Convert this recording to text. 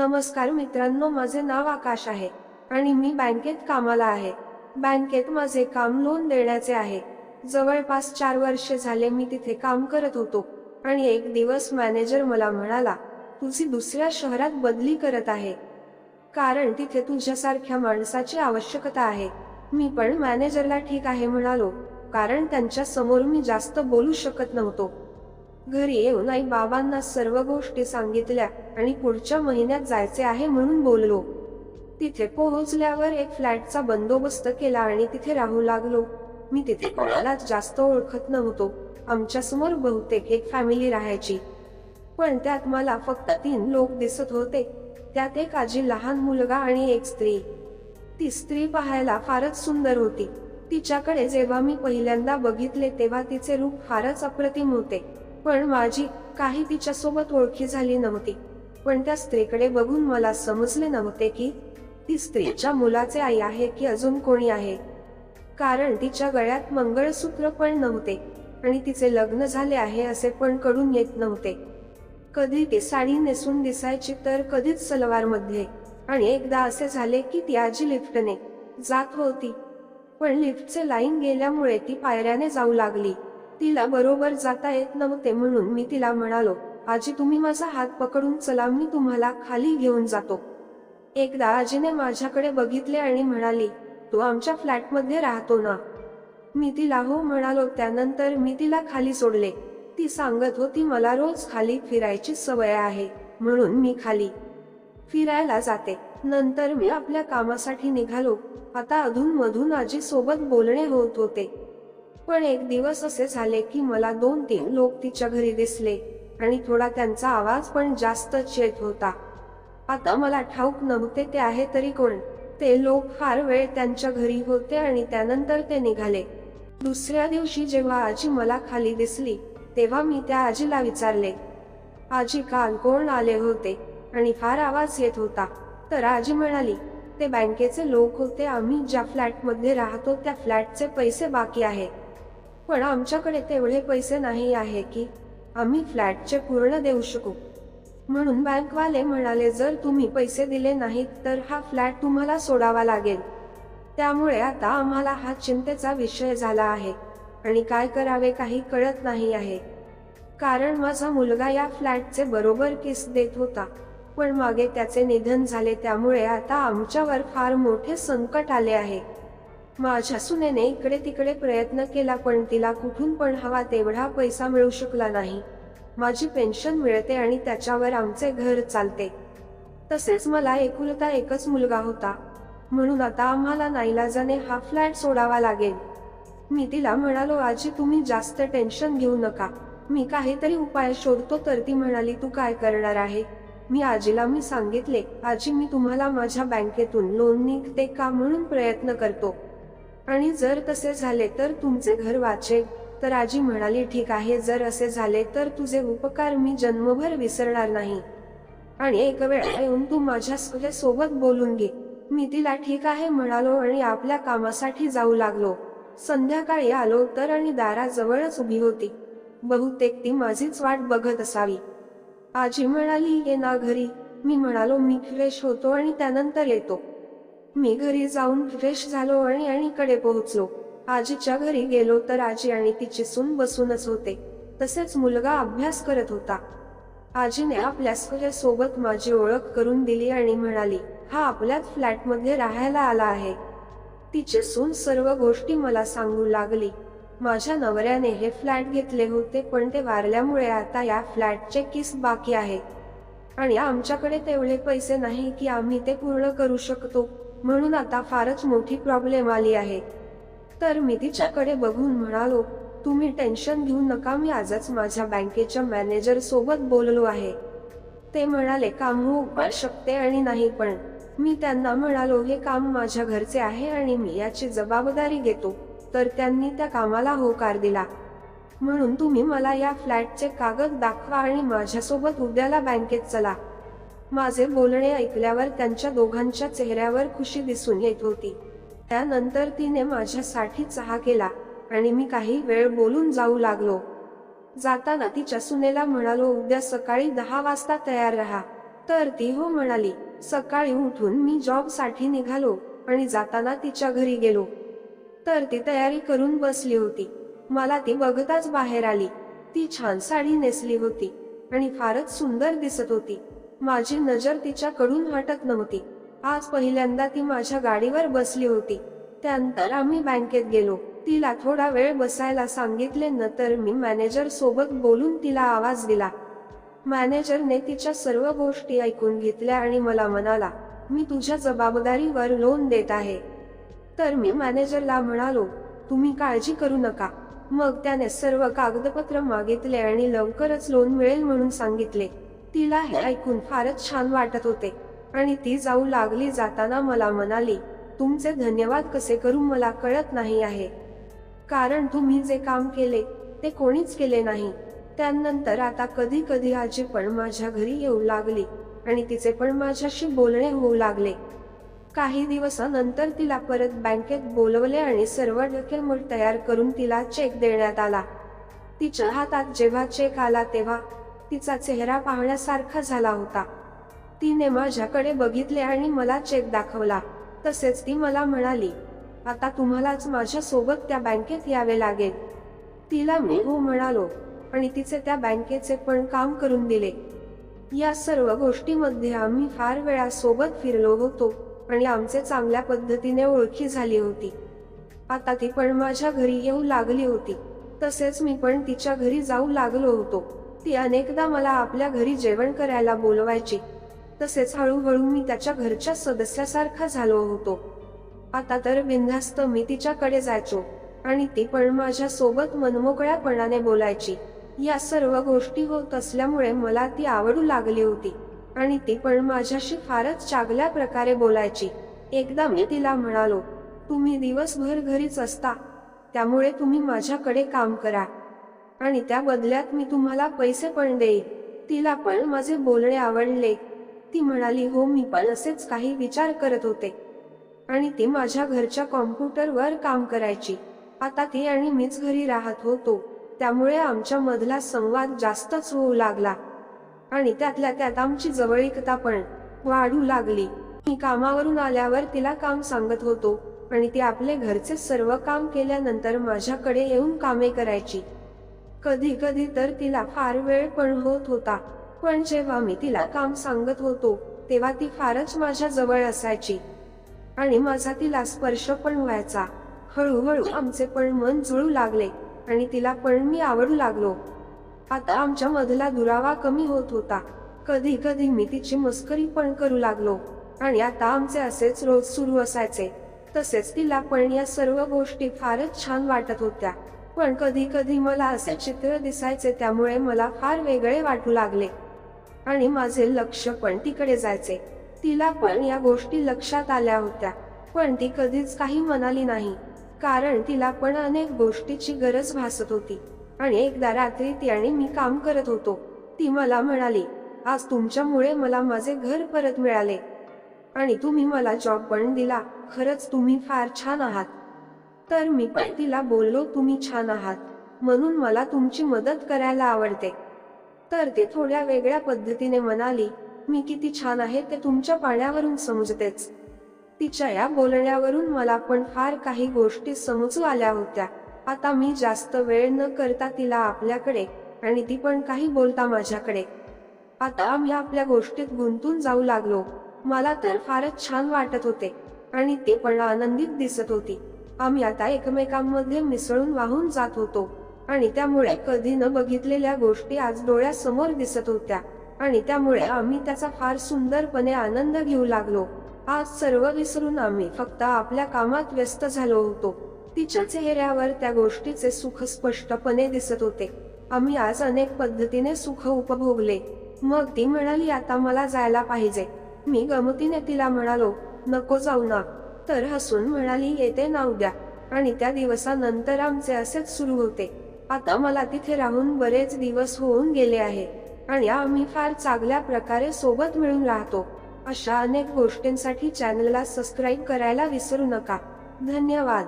नमस्कार मित्रांनो माझे नाव आकाश आहे आणि मी बँकेत कामाला आहे. बँकेत माझे काम लोन देण्याचे आहे. जवळपास चार वर्षे झाले मी तिथे काम करत होतो आणि एक दिवस मॅनेजर मला म्हणाला तुझी दुसऱ्या शहरात बदली करत आहे. कारण तिथे तुझ्यासारख्या माणसाची आवश्यकता आहे. मी पण मॅनेजरला ठीक आहे म्हणालो. कारण त्यांच्यासमोर मी जास्त बोलू शकत नव्हतो. घरी येऊन आई बाबांना सर्व गोष्टी सांगितल्या आणि पुढच्या महिन्यात जायचे आहे म्हणून बोललो. तिथे पोहोचल्यावर एक फ्लॅटचा बंदोबस्त केला आणि तिथे राहू लागलो. मी तिथे कोणालाच जास्त ओळखत नव्हतो. आमच्यासमोर बहुतेक एक फॅमिली राहायची. पण त्यात मला फक्त तीन लोक दिसत होते. त्यात एक आजी लहान मुलगा आणि एक स्त्री. ती स्त्री पाहायला फारच सुंदर होती. तिच्याकडे जेव्हा मी पहिल्यांदा बघितले तेव्हा तिचे रूप फारच अप्रतिम होते. पण माझी काही तिच्यासोबत ओळखी झाली नव्हती. पण त्या स्त्रीकडे बघून मला समजले नव्हते की ती स्त्रीच्या मुलाचे आई आहे की अजून कोणी आहे. कारण तिच्या गळ्यात मंगळसूत्र पण नव्हते आणि तिचे लग्न झाले आहे असे पण कडून येत नव्हते. कधी ती साडी नेसून दिसायची तर कधीच सलवारमध्ये आणि एकदा असे झाले की ती आजी लिफ्टने जात होती. पण लिफ्टचे लाईन गेल्यामुळे ती पायऱ्याने जाऊ लागली. तिला बरोबर जाता येत नव्हते म्हणून मी तिला म्हणालो आजी तुम्ही माझा हात पकडून चला मी तुम्हाला खाली घेऊन जातो. एकदा आजीने माझ्याकडे बघितले आणि म्हणाली तू आमच्या फ्लॅटमध्ये राहतो ना? मी तिला हो म्हणालो त्यानंतर मी तिला खाली सोडले. ती सांगत होती मला रोज खाली फिरायची सवय आहे म्हणून मी खाली फिरायला जाते. नंतर मी आपल्या कामासाठी निघालो. आता अधून मधून आजी सोबत बोलणे होत होते. पण एक दिवस असे झाले की मला दोन तीन लोक तिच्या घरी दिसले आणि थोडा त्यांचा आवाज पण जास्तच येत होता. आता मला ठाऊक नव्हते ते आहे तरी कोण. ते लोक फार वेळ त्यांच्या घरी होते आणि त्यानंतर ते निघाले. दुसऱ्या दिवशी जेव्हा आजी मला खाली दिसली तेव्हा मी त्या आजीला विचारले. आजी काल कोण आले होते? आणि फार आवाज येत होता. तर आजी म्हणाली ते बँकेचे लोक होते आम्ही ज्या फ्लॅटमध्ये राहतो त्या फ्लॅटचे पैसे बाकी आहे. पण आमच्याकडे तेवढे पैसे नाही आहे की आम्ही फ्लॅटचे पूर्ण देऊ शकू. म्हणून बँकवाले म्हणाले जर तुम्ही पैसे दिले नाहीत तर हा फ्लॅट तुम्हाला सोडावा लागेल. त्यामुळे आता आम्हाला हा चिंतेचा विषय झाला आहे आणि काय करावे काही कळत नाही आहे. कारण माझा मुलगा या फ्लॅटचे बरोबर किस देत होता पण मागे त्याचे निधन झाले त्यामुळे आता आमच्यावर फार मोठे संकट आले आहे. माझ्या सुनेने इकडे तिकडे प्रयत्न केला पण तिला कुठून पण हवा तेवढा पैसा मिळू शकला नाही. माझी पेन्शन मिळते आणि त्याच्यावर आमचे घर चालते. तसेच मला एकुलता एकच मुलगा होता. म्हणून आता आम्हाला नाईलाजाने हा फ्लॅट सोडावा लागेल. मी तिला म्हणालो आजी तुम्ही जास्त टेन्शन घेऊ नका. मी काहीतरी उपाय शोधतो तर ती म्हणाली तू काय करणार आहे? मी आजीला मी सांगितले आजी मी तुम्हाला माझ्या बँकेतून लोन निघते का म्हणून प्रयत्न करतो. आणि जर तसे झाले तर तुमचे घर वाचेल तर आजी म्हणाली ठीक आहे जर असे झाले तर तुझे उपकार मी जन्मभर विसरणार नाही. आणि एक वेळ येऊन तू माझ्या सोबत बोलून घे. मी तिला ठीक आहे म्हणालो आणि आपल्या कामासाठी जाऊ लागलो. संध्याकाळी आलो तर आणि दाराजवळच उभी होती. बहुतेक ती माझीच वाट बघत असावी. आजी म्हणाली ये ना घरी. मी म्हणालो मी फ्रेश होतो आणि त्यानंतर येतो. मी घरी जाऊन फ्रेश झालो आणि आणीकडे पोहोचलो. आजीच्या घरी गेलो तर आजी आणि तिची सून बसूनच होते. तसेच मुलगा अभ्यास करत होता. आजीने आपल्यासोबत माझी ओळख करून दिली आणि म्हणाली हा आपल्याच फ्लॅटमध्ये राहायला आला आहे. तिचे सून सर्व गोष्टी मला सांगू लागली. माझ्या नवऱ्याने हे फ्लॅट घेतले होते पण ते वारल्यामुळे आता या फ्लॅटचे किस बाकी आहेत आणि आमच्याकडे तेवढे पैसे नाही की आम्ही ते पूर्ण करू शकतो. म्हणून आता फारच मोठी प्रॉब्लेम आली आहे. तर मी तिच्याकडे बघून म्हणालो तुम्ही टेन्शन घेऊ नका मी आजच माझ्या बँकेच्या मॅनेजर सोबत बोललो आहे. ते म्हणाले काम होऊ शकते आणि नाही पण. मी त्यांना म्हणालो हे काम माझ्या घरचे आहे आणि मी याची जबाबदारी घेतो. तर त्यांनी त्या कामाला होकार दिला. म्हणून तुम्ही मला या फ्लॅटचे कागद दाखवा आणि माझ्यासोबत उद्याला बँकेत चला. माझे बोलणे ऐकल्यावर त्यांच्या दोघांच्या चेहऱ्यावर खुशी दिसून येत होती. त्यानंतर तिने माझ्यासाठी चहा केला आणि मी काही वेळ बोलून जाऊ लागलो. जाताना तिच्या सुनेला म्हणालो उद्या सकाळी दहा वाजता तयार राहा. तर ती हो म्हणाली सकाळी उठून मी जॉबसाठी निघालो आणि जाताना तिच्या घरी गेलो. तर ती तयारी करून बसली होती. मला ती बघताच बाहेर आली. ती छान साडी नेसली होती आणि फारच सुंदर दिसत होती. माझी नजर तिच्याकडून हटत नव्हती. आज पहिल्यांदा ती माझ्या गाडीवर बसली होती. त्यानंतर आम्ही बँकेत गेलो. तिला थोडा वेळ बसायला सांगितले नंतर मी मॅनेजर सोबत बोलून तिला आवाज दिला. मॅनेजरने तिच्या सर्व गोष्टी ऐकून घेतल्या आणि मला म्हणाला मी तुझ्या जबाबदारीवर लोन देत आहे. तर मी मॅनेजरला म्हणालो तुम्ही काळजी करू नका. मग त्याने सर्व कागदपत्र मागितले आणि लवकरच लोन मिळेल म्हणून सांगितले. तिला हे ऐकून फारच छान वाटत होते. आणि ती जाऊ लागली जाताना मला म्हणाली तुमचे धन्यवाद कसे करू मला कळत नाही आहे. कारण तुम्ही जे काम केले ते कोणीच केले नाही. त्यानंतर आता कधी कधी आजी पण माझ्या घरी येऊ लागली आणि तिचे पण माझ्याशी बोलणे होऊ लागले. काही दिवसानंतर तिला परत बँकेत बोलवले आणि सर्व डॉक्युमेंट तयार करून तिला चेक देण्यात आला. तिच्या हातात जेव्हा चेक आला तेव्हा तिचा चेहरा पाहण्यासारखा झाला होता. तिने माझ्याकडे बघितले आणि मला चेक दाखवला. तसेच ती मला म्हणाली आता तुम्हालाच माझ्या सोबत त्या बँकेत यावे लागेल. तिला मी हो म्हणालो आणि तिचे त्या बँकेचे पण काम करून दिले. या सर्व गोष्टीमध्ये आम्ही फार वेळा सोबत फिरलो होतो आणि आमचे चांगल्या पद्धतीने ओळखी झाली होती. आता ती पण माझ्या घरी येऊ लागली होती. तसेच मी पण तिच्या घरी जाऊ लागलो होतो. ती अनेकदा मला आपल्या घरी जेवण करायला बोलवायची. तसेच हळूहळू मी त्याच्या घरच्या सदस्यासारखा झालो होतो. आता तर बिनधास्त मी तिच्याकडे जायचो आणि ती पण माझ्या सोबत मनमोकळ्यापणाने बोलायची. या सर्व गोष्टी होत असल्यामुळे मला ती आवडू लागली होती आणि ती पण माझ्याशी फारच चांगल्या प्रकारे बोलायची. एकदा मी तिला म्हणालो तुम्ही दिवसभर घरीच असता त्यामुळे तुम्ही माझ्याकडे काम करा. आणि त्या बदल्यात मी तुम्हाला पैसे पण देईन. तिला पण माझे बोलणे आवडले. ती म्हणाली हो मी पण असेच काही विचार करत होते. आणि ती माझ्या घरच्या कॉम्प्युटरवर काम करायची. आता ती आणि मीच घरी राहत होतो. त्यामुळे आमच्या मधला संवाद जास्तच होऊ लागला. आणि त्यातल्या त्यात आमची जवळीकता पण वाढू लागली. मी कामावरून आल्यावर तिला काम सांगत होतो आणि ती आपले घरचे सर्व काम केल्यानंतर माझ्याकडे येऊन कामे करायची. कधी कधी तर तिला फार वेळ पण होत. होता पण जेव्हा मी तिला काम सांगत होतो तेव्हा ती फारच माझ्या जवळ असायची. आणि माझा तिला स्पर्श पण व्हायचा. हळूहळू आमचे पण मन जुळू लागले आणि तिला पण मी आवडू लागलो. आता आमच्या मधला दुरावा कमी होत होता. कधी कधी मी तिची मस्करी पण करू लागलो. आणि आता आमचे असेच रोज सुरू असायचे. तसेच तिला पण या सर्व गोष्टी फारच छान वाटत होत्या. पण कधी कधी मला असे चित्र दिसायचे त्यामुळे मला फार वेगळे वाटू लागले. आणि माझे लक्ष पण तिकडे जायचे. तिला पण या गोष्टी लक्षात आल्या होत्या पण ती कधीच काही म्हणाली नाही. कारण तिला पण अनेक गोष्टीची गरज भासत होती. आणि एकदा रात्री ती आणि मी काम करत होतो. ती मला म्हणाली आज तुमच्यामुळे मला माझे घर परत मिळाले. आणि तुम्ही मला जॉब पण दिला. खरंच तुम्ही फार छान आहात. तर मी पण तिला बोललो तुम्ही छान आहात. म्हणून मला तुमची मदत करायला आवडते. तर ती थोड्या वेगळ्या पद्धतीने म्हणाली मी किती छान आहे ते तुमच्या पाण्यावरून समजतेच. तिच्या या बोलण्यावरून मला पण फार काही गोष्टी समजू आल्या होत्या. आता मी जास्त वेळ न करता तिला आपल्याकडे आणि ती पण काही बोलता माझ्याकडे. आता आम्ही आपल्या गोष्टीत गुंतून जाऊ लागलो. मला तर फारच छान वाटत होते आणि ते पण आनंदित दिसत होती. आम्ही आता एकमेकांमध्ये मिसळून वाहून जात होतो. आणि त्यामुळे कधी न बघितलेल्या गोष्टी आज डोळ्यासमोर दिसत होत्या. आणि त्यामुळे आम्ही त्याचा फार सुंदरपणे आनंद घेऊ लागलो. आज सर्व विसरून आम्ही फक्त आपल्या कामात व्यस्त झालो होतो. तिच्या चेहऱ्यावर त्या गोष्टीचे सुख स्पष्टपणे दिसत होते. आम्ही आज अनेक पद्धतीने सुख उपभोगले. मग ती म्हणाली आता मला जायला पाहिजे. मी गमतीने तिला म्हणालो नको जाऊ ना. तर हसून म्हणाली येते ना उद्या. आणि त्या दिवसानंतर आमचे असेच सुरू होते. आता मला तिथे राहून बरेच दिवस होऊन गेले आहे आणि आम्ही फार चांगल्या प्रकारे सोबत मिळून राहतो. अशा अनेक गोष्टींसाठी चॅनलला सबस्क्राईब करायला विसरू नका. धन्यवाद.